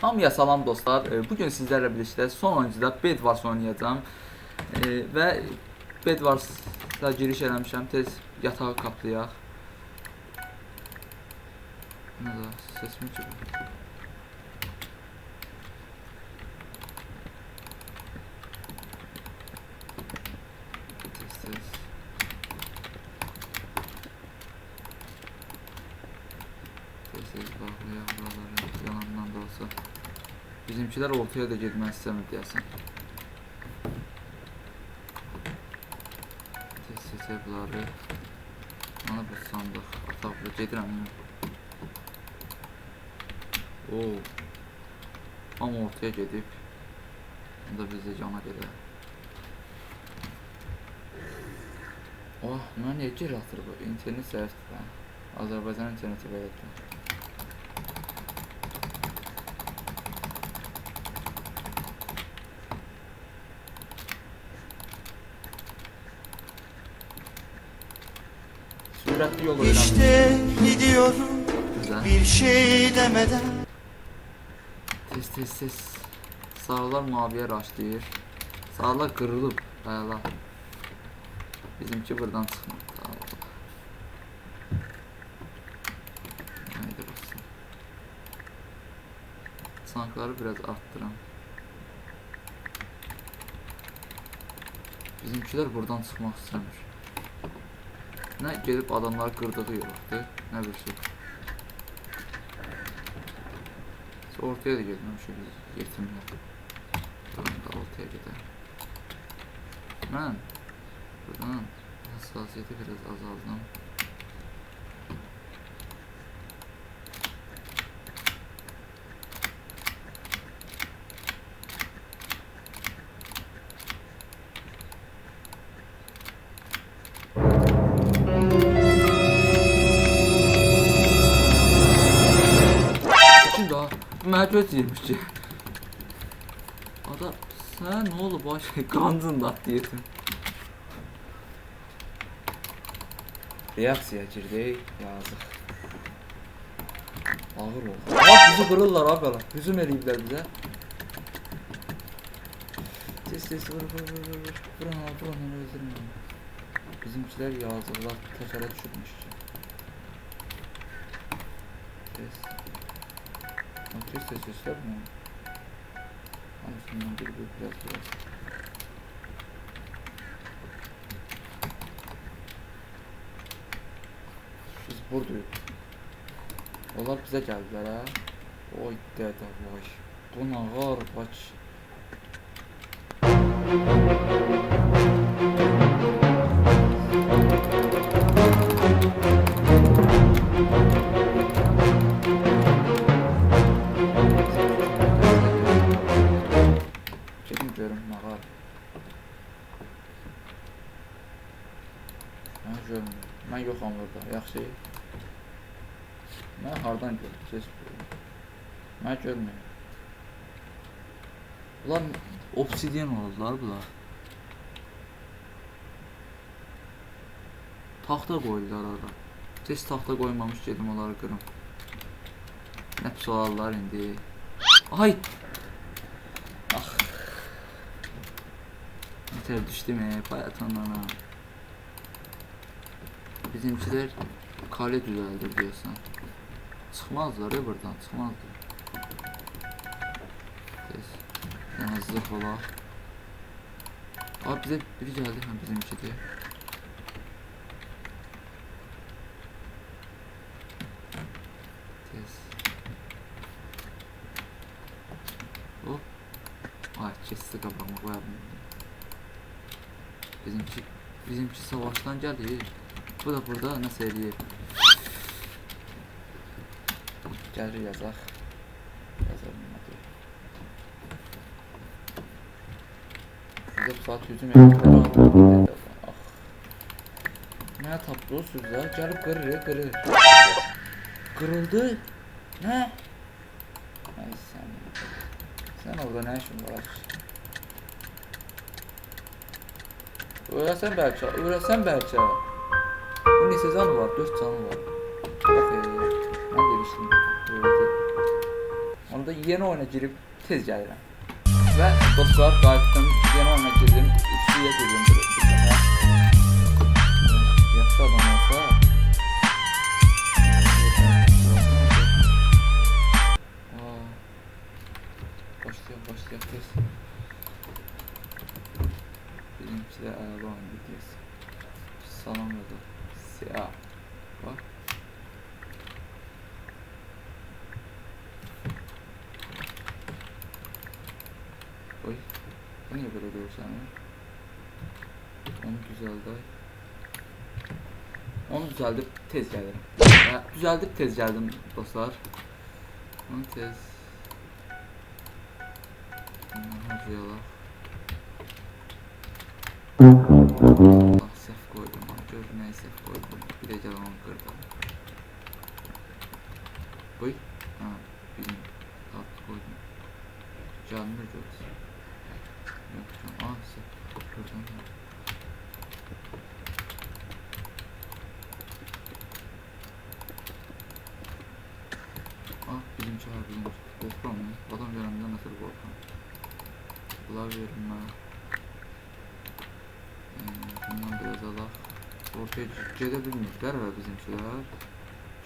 Hamıya salam dostlar. Ee, Bugün sizlerle birlikte son oyuncuda Bedwars oynayacağım. Ee, ve Bedwars'a giriş eləmişəm. Tez yatağı kaplayaq. Ne da ses mi çıkıyor? Tez tez. Tez tez bakmayaq buraları yalandan da olsa. Bizimkiler ortaya da girmək istəmir deyəsən. Tez tez bunları. Mana bu sandıq. Ataq bura gedirəm. Oo. Amma ortaya gedib. Onda biz də cana gedək. Oh, mən niyə geri atır bu? İnternet hə. Azərbaycan interneti belədir. Sürətli yol öyrəndim. İşte gidiyorum Güzel. bir şey demeden Tez tez tez. Sağlar maviye raşlayır. Sağlar kırılıp. Hayala. Bizimki buradan. Allah. Haydi basın. Sankları biraz arttırın. Bizimkiler buradan çıkmak istəmir. Nə gelip adamlar qırdığı yoxdur, nə bir şey. Ortaya da gelmemişik biz yetimler. Durun da ortaya gidelim. Ben buradan hassasiyeti biraz azaldım. Şimdi daha merkez yemiş ki. Adam sen ne oldu baş kandın da diyetim. Reaksiya girdi yazıq. Ağır oldu. Aa bizi qırırlar abi lan. Hücum eləyiblər bizə. Tez tez vur vur vur vur vur. Vuran al vuran al öldürmə. Bizimkiler yazıqlar təkərə düşürmüş ki. Tez. Tez tez göstermiyor mu? Aslında bir bir biraz biraz. Biz buradayız. Onlar bize geldiler ha. Oy dede vay. Bu ne var baş. Mən görmürəm. Mən yoxam orada. Yaxşı. Mən hardan? Ses. Mən görmürəm. Ulan obsidian oldular bunlar. Taxta qoydular ora. Tez taxta qoymamış gedim onları qırım. Nə pis olarlar indi. Ay! Ah. Yeter düştüm ya bayatandan ha. Bizimkiler kale düzeldir diyorsan. Çıkmazlar ya buradan çıkmazlar. Tez. Yani zırh ola. Abi bize biri geldi ha bizimki de. Tez. Hop. Ay kesti kafamı koyalım. Bizimki bizimki savaştan geldi. Bu da burada nasıl ediyor? Gəlir yazaq. Yazalım hadi. Bizə bu saat hücum edirlər. Ah. Mənə tapdınız da, gəlib qırır, qırır. Qırıldı. Nə? Ay sən. Sən orada nə işin var? Öyrəsən bəlkə, öyrəsən bəlkə. Neçə canı var? 4 canı var. Yox, e, mən demişdim. Öyrədi. Onda yeni oyuna girib tez gəlirəm. Və dostlar, qayıtdım, yeni oyuna girdim, üçlüyə girdim. Yaxşı adam olsa... niye böyle oluyor sana? Onu düzeldi. Onu düzeldip tez gelirim. Ya, düzeldip tez geldim dostlar. Onu tez. Harcayalım. Allah səhv qoydum. Gör nə səhv qoydum. Bir gəl onu qırdım. Qoy. Ha, bilim. Alt qoydum. Gəlmir görürsən. Canım. Ah, səhv qırdım. Ah, bilim çağır, bilim. Qorxuram mən. Adam görəndə nəsə qorxuram. Bunlar verin mənə. Bundan biraz alaq. Ortaya gedə bilmirlər və bizimkilər.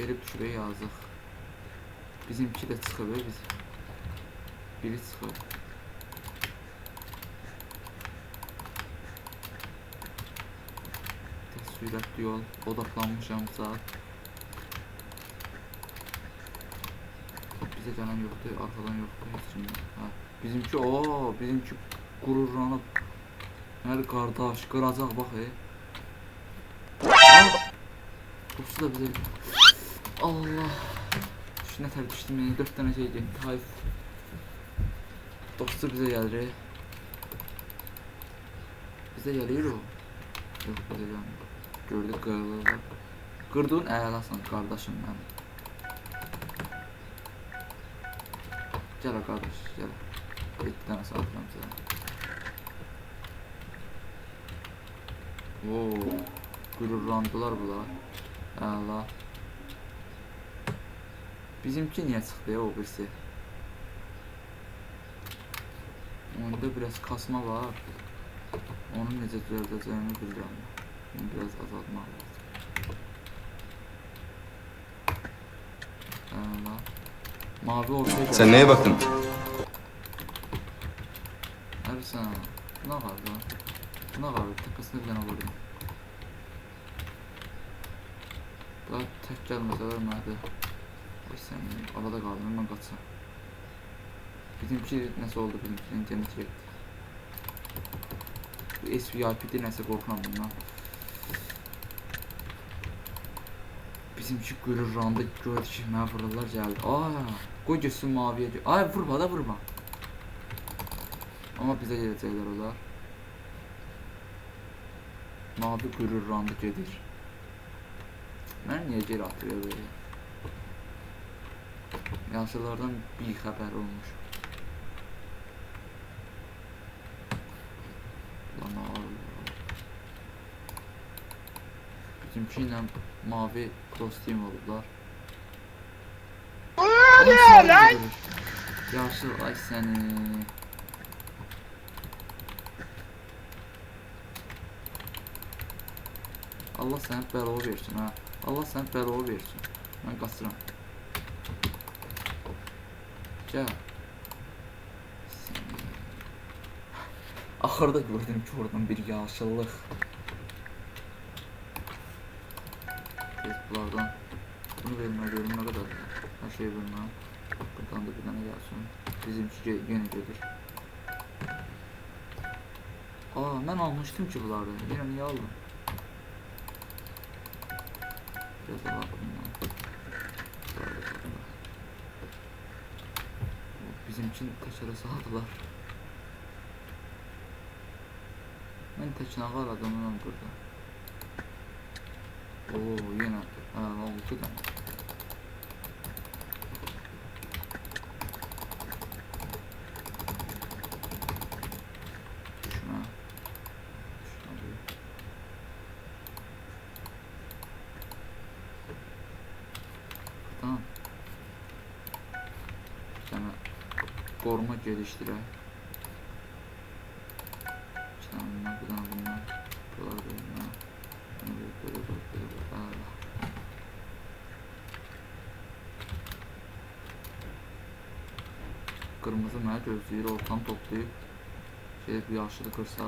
Gelib düşübə yazıq. Bizimki də çıxıb e, biz. Biri çıxıb. Tez sürətli yol. Odaqlanmışam saat. Hop bizə gələn yoxdur, arxadan yoxdur heç kimdə. Ha, bizimki o, bizimki qururlanıb. Nədir qardaş, qıracaq bax e. Ah! Dostu da bize Allah tər düşdüm yəni 4 dənə şey getdi Hayf Dostu bizə gəlir e. Bizə gəlir o bizə gəlmir Gördük qırılırlar Qırdığın əlasan qardaşım mənim Gəl ha, qardaş gəl 7 dənə satıram sənə Oo, gururlandılar bunlar. Əla. Bizimki niyə çıxdı ya o birisi? Onda biraz kasma var. Onu necə düzəldəcəyimi bilirəm. Bunu biraz azaltmaq lazım. Əla. Mavi ortaya Sen neye baktın? Ersan, ne var lan? Ne var? Tepesine bir yana vurdum. Daha tek gelmeseler nerede? Ay sen arada kaldım ben kaçsam. Bizimki nasıl oldu bizimki internet çekti. Bu SVIP'de neyse korkmam bundan. Bizimki görür randa gördü ki mənə vururlar gəldi. Aa, qoy görsün maviyə. Ay vurma da vurma. Amma bizə gələcəklər onlar. Mavi qürur randı gedir. Mən niyə geri atıyor böyle? Yaşlılardan bir xəbər olmuş. Lan ağır. Bizimki ilə mavi team olublar. Oluyor lan! Yaşlı ay səni. Allah sənə bəla versin ha. Allah sənə bəla versin. Mən qaçıram. Gəl. Axırda gördüm ki oradan bir yaşıllıq. Bunlardan. Bunu vermə görüm nə qədər. Hər şey vermə. Buradan da bir dənə gəlsin. Bizimki ge- yenə gedir. Aa, mən almışdım ki bunları. Yenə niyə aldım? Biraz daha bundan. Böyle böyle. O Bizimkin təşərə saldılar. Mən təknağı adamım burada. Oo, yenə. Hə, oldu da. Düşmə. Düşmə deyil. Tamam. Bir tane böyle, böyle, böyle, böyle. Allah. Kırmızı mənə gözləyir, ortam toplayıb şey bir yaşlı kırsa.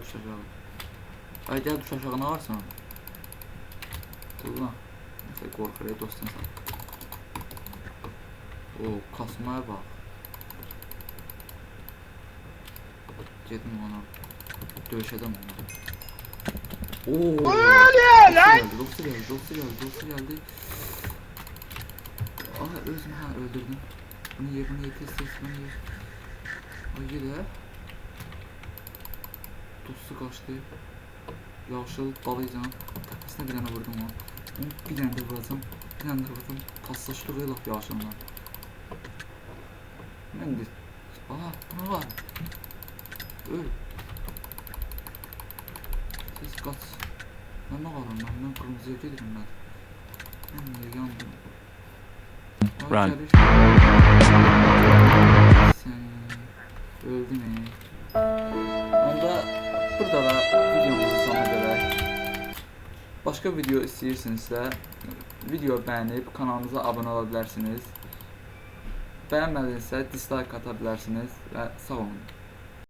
Buradayım gəl düş aşağı. Ay gəl düş aşağı nə varsa? Ulan. Mesela korkur ya dostum sen. O kasmaya bak. Gedim ona. Dövüşedim ona. Oo. Geldi, doksu geldi, doksu geldi, doksu geldi. Aa özüm ha öldürdüm. Bunu ye, bunu ye, tez tez bunu ye. Ay ye de. Dostu kaçtı. Yavaşladık dalayacağım. Tepesine bir tane vurdum onu. Onu bir tane de vuracağım. Bir tane de vuracağım. Paslaştık öyle laf yavaşlamdan. Ben de... Aha buna var. Öl. Siz kaç. Ben ne varım ben? Ben kırmızıya gelirim ben. Ben de yandım. Run. Başka video istəyirsinizsə video bəyənib kanalımıza abunə ola bilərsiniz. Bəyənmədinizsə dislike ata bilərsiniz və sağ olun.